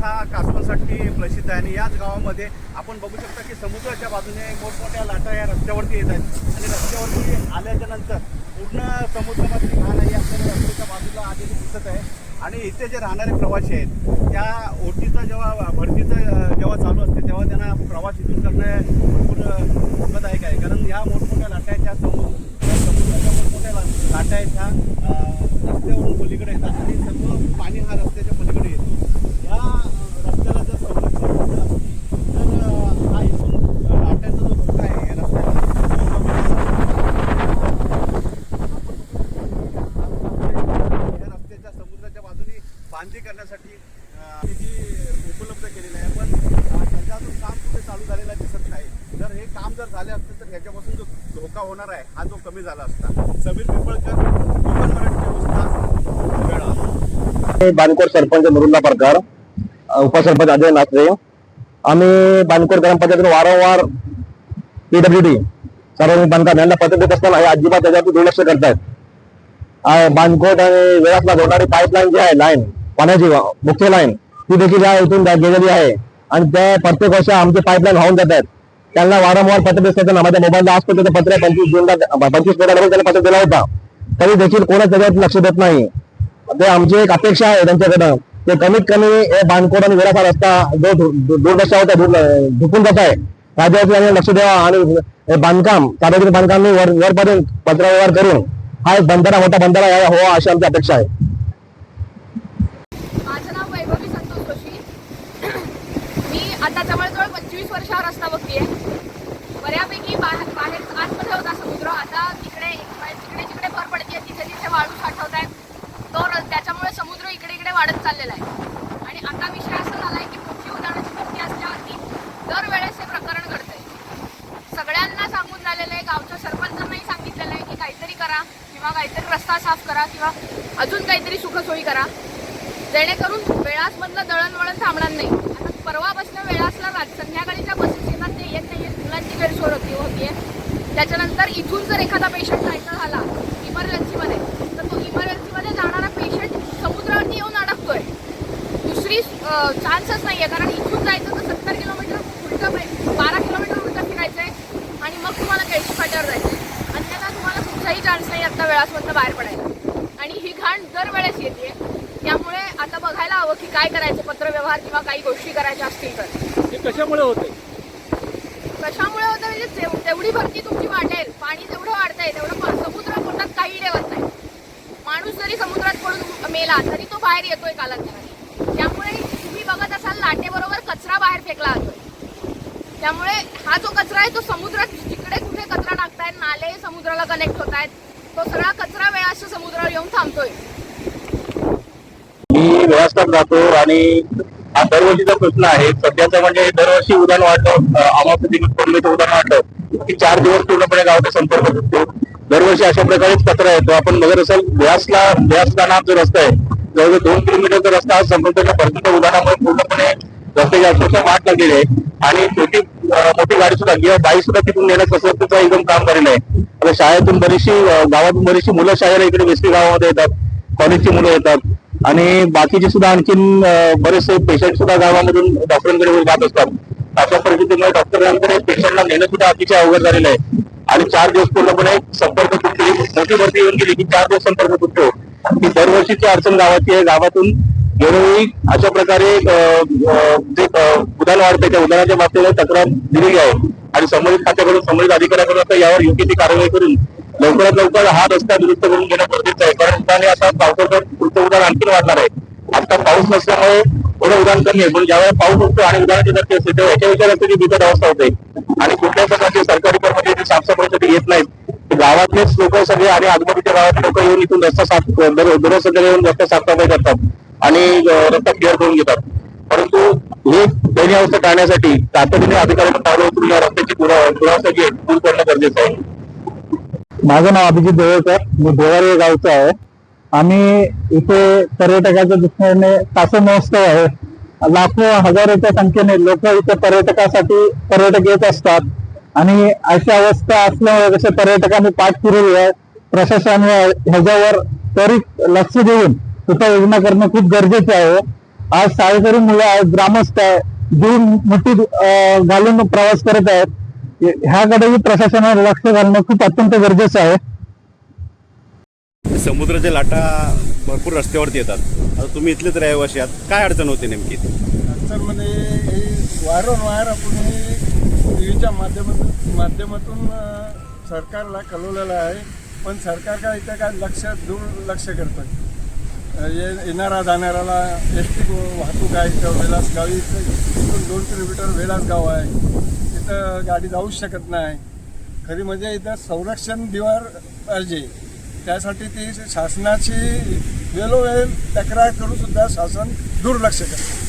हा कासवांसाठी प्रसिद्ध आहे. आणि याच गावामध्ये आपण बघू शकता की समुद्राच्या बाजूने मोठमोठ्या लाटा या रस्त्यावरती येत आहेत. आणि रस्त्यावरती आल्याच्यानंतर पूर्ण समुद्रामध्ये घाण आहे. आपल्याला रस्त्याच्या बाजूला आलेली दिसत आहे. आणि इथे जे राहणारे प्रवासी आहेत त्या ओटीचा जेव्हा भरतीचं जेव्हा चालू असते तेव्हा त्यांना प्रवास इथून करणं भरपूर अं, धोकादायक आहे. कारण ह्या मोठमोठ्या लाटा आहेत त्या समुद्र समुद्राच्या मोठमोठ्या ला- लाटा आहेत ह्या रस्त्यावरून पलीकडे येतात. आणि सर्व पाणी हा रस्त्याच्या पलीकडे येतो या अं, रस्त्याला जर संरक्षण दिलं असती तर अं, हा इथून अं, लाटांचा जो धोका आहे या रस्त्याला तो कमी या रस्त्याच्या समुद्राच्या बाजूने बांधणी करण्यासाठी अं, जी उपलब्ध केलेली आहे पण अं, त्याचं अजून काम कुठे चालू झालेलं दिसत नाही जर हे काम जर झाले असते तर ह्याच्यापासून जो धोका होणार आहे हा जो कमी झाला असता. समीर पिंपळकर बानकोर सरपंच मुरुल्ला प्रकार उपसरपंच अजय नाचरे. आम्ही बानकोर ग्रामपंचायतीने वारंवार पीडब्ल्यू डी सार्वजनिक बांधकाम यांना पत्र देत असताना हे अजिबात त्याच्यावर दुर्लक्ष करतायत. आ, बानकोट आणि वेळातला जोडणारी पाईपलाईन जी आहे लाईन पाण्याची मुख्य लाईन ती देखील या इथून गेलेली आहे. आणि त्या प्रत्येक वर्ष आमची पाईपलाईन वाहून जात आहेत त्यांना वारंवार पत्र देत माझ्या मोबाईलला आज पत्र पंचवीस जूनला पंचवीस फेब्रुवारीला त्यांना पत्र दिला होता. तरी देखील कोणच त्याच्यावर लक्ष देत नाही. ते आमची एक अपेक्षा आहे त्यांच्याकडं. ते कमीत कमी बांधकोड आणि वेळाचा रस्ता जो दु- दुर्दशा होता झुकून जात आहे. राज्यावरती यांनी लक्ष द्यावा आणि हे बांधकाम सार्वजनिक बांधकाम वर वरपर्यंत पत्रव्यवहार करून हा एक बंधारा मोठा बंधारा हो अशी आमची अपेक्षा आहे माझं नाव वैभवी संतोष जोशी मी आता जवळजवळ पंचवीस वर्ष हा रस्ता बघतीये बऱ्यापैकी बाहेर बाहेर आतमध्ये होता समुद्र. आता तिकडे तिकडे जिकडे भर पडते तिथे तिथे वाळू साठवत आहेत तो त्याच्यामुळे समुद्र इकडे इकडे वाढत चाललेला आहे. आणि आता विषय असा झाला आहे की पृथ्वी उदाहरणाची भरती असल्यावरती दरवेळेस हे प्रकरण घडतंय. सगळ्यांना सांगून झालेलं आहे गावच्या सरपंचांनाही सांगितलेलं आहे की काहीतरी करा किंवा काहीतरी रस्ता साफ करा किंवा अजून काहीतरी सुखसोयी करा. जेणेकरून वेळासमधलं दळणवळण थांबणार नाही. आता वेळ असला रात संध्याकाळीच्या बसेस येतात ते येत नाही मुलांची गैरसोय होती आहे त्याच्यानंतर इथून जर एखादा पेशंट जायचा झाला इमर्जन्सीमध्ये तर तो इमर्जन्सीमध्ये जाणारा पेशंट समुद्रावरती येऊन अडकतोय. दुसरी चान्सच नाही आहे कारण इथून जायचं तर सत्तर किलोमीटर उलटं बारा किलोमीटर उलटं आहे आणि मग तुम्हाला केळशी फाट्यावर जायचंय अन्यथा तुम्हाला कुठचाही चान्स नाही आत्ता वेळासमधनं बाहेर पडायला. आणि ही घाण दरवेळेस येते आहे हवं की काय करायचं? पत्रव्यवहार किंवा काही गोष्टी करायच्या असतील तर. हे कशामुळे होते? कशामुळे होतं म्हणजे तेव- तेवढी भरती तुमची वाढेल पाणी जेवढं वाढतंय तेवढं पा- समुद्र पोटात काही ठेवत नाही. माणूस जरी समुद्रात पडून मेला तरी तो बाहेर येतोय कालांतराने. त्यामुळे तुम्ही बघत असाल लाटेबरोबर कचरा बाहेर फेकला जातोय. त्यामुळे हा जो कचरा आहे तो समुद्रात जिकडे कुठे कचरा टाकतायत नाले समुद्राला कनेक्ट होत आहेत तो सगळा कचरा वेळाशी समुद्रावर येऊन थांबतोय. मी जातो आणि हा दरवर्षीचा प्रश्न आहे सध्याचा म्हणजे दरवर्षी उदाहरण वाढलं अमावस्या पडले तर उदाहरण वाढलं की चार दिवस पूर्णपणे गावाचा संपर्क होतो दरवर्षी अशा प्रकारेच कचरा येतो. आपण बघत असाल व्यासला व्यास जो रस्ता आहे जवळजवळ दोन किलोमीटरचा रस्ता हा संपर्काच्या भरतीच्या उदाहरणामुळे पूर्णपणे रस्त्याची अक्षरशः वाट लागलेली आहे. आणि छोटी मोठी गाडी सुद्धा किंवा बाईक सुद्धा तिथून नेण्याचं स्वतःचं एकदम काम केलेलं आहे. आता शाळेतून बरीचशी गावातून बरीचशी मुलं शाळेला इकडे वेस्टी गावामध्ये येतात कॉलेजची मुलं येतात. आणि बाकीचे सुद्धा आणखीन बरेचसे पेशंट सुद्धा गावामधून डॉक्टरांकडे जात असतात. अशा परिस्थितीमुळे डॉक्टरांकडे पेशंटला नेणं सुद्धा अतिशय अवघड झालेलं आहे. आणि चार दिवस पूर्णपणे संपर्क तुटली मोठी भरती येऊन गेली की चार दिवस संपर्क तुटतो. ही दरवर्षीची अडचण गावाची आहे गावातून वेळोवेळी अशा प्रकारे जे उदाहरण वाढते त्या उदाहरणाच्या बाबतीत तक्रार दिलेली आहे. आणि संबंधित खात्याकडून संबंधित अधिकाऱ्याकडून आता यावर योग्य ती कारवाई करून लवकरात लवकर हा रस्ता दुरुस्त करून घेणं गरजेचं आहे. कारण उदाहरणे आता पावसाचं पुढचं उदाहरण आणखी वाढणार आहे. आता पाऊस नसल्यामुळे थोडं उदाहरण कमी आहे. पण ज्यावेळेस पाऊस असतो आणि उदाहरणाची धरती असते तेव्हा याच्या विचार की बिकट अवस्था होते. आणि कुठल्याही प्रकारचे सरकारी कर्मचारी साफसफाईसाठी येत नाहीत. गावातलेच लोक सगळे आणि आजूबाजूच्या गावात लोक येऊन इथून रस्ता साफ दररोज सगळे येऊन रस्ता साफसफाई करतात. आणि रस्ता क्लिअर करून घेतात. परंतु हे दैनी अवस्था टाळण्यासाठी तातडीने अधिकाऱ्यांना पावलं उचलून या रस्त्याची दुरावस्था जी आहे दूर करणं गरजेचं आहे. माझं नाव अभिजित देवळकर. मी देवारी गावचं गावचा आहे. आम्ही इथे पर्यटकाच्या दृष्टीने तास महोत्सव आहे. लाखो हजारोच्या संख्येने लोक इथे पर्यटकासाठी पर्यटक येत असतात. आणि अशी अवस्था असल्यामुळे जसे पर्यटकांनी पाठ फिरवली आहे प्रशासन ह्याच्यावर त्वरित लक्ष देऊन उपाययोजना करणं खूप गरजेचं आहे. आज शाळेकरी मुलं आहेत ग्रामस्थ आहे दूर मोठी घालून प्रवास करत आहेत. ह्याकडेही प्रशासनाने लक्ष घालणं खूप अत्यंत गरजेचं आहे. समुद्राच्या लाटा भरपूर रस्त्यावरती येतात. आता तुम्ही इथलेच रहिवासी आहात. काय अडचण होते नेमकी? अडचणमध्ये हे वारंवार आपण हे टी व्हीच्या माध्यमातून माध्यमातून सरकारला कळवलेलं आहे. पण सरकार काय इथं काय लक्ष दुर्लक्ष करतं येणारा जाणाऱ्याला एस टी वाहतूक आहे इथं वेलास गावी इथून दोन किलोमीटर वेलास गाव आहे. गाडी जाऊच शकत नाही. खरी म्हणजे इथं संरक्षण दिवार पाहिजे. त्यासाठी ती शासनाची वेळोवेळी तक्रार करून सुद्धा शासन दुर्लक्ष करतं.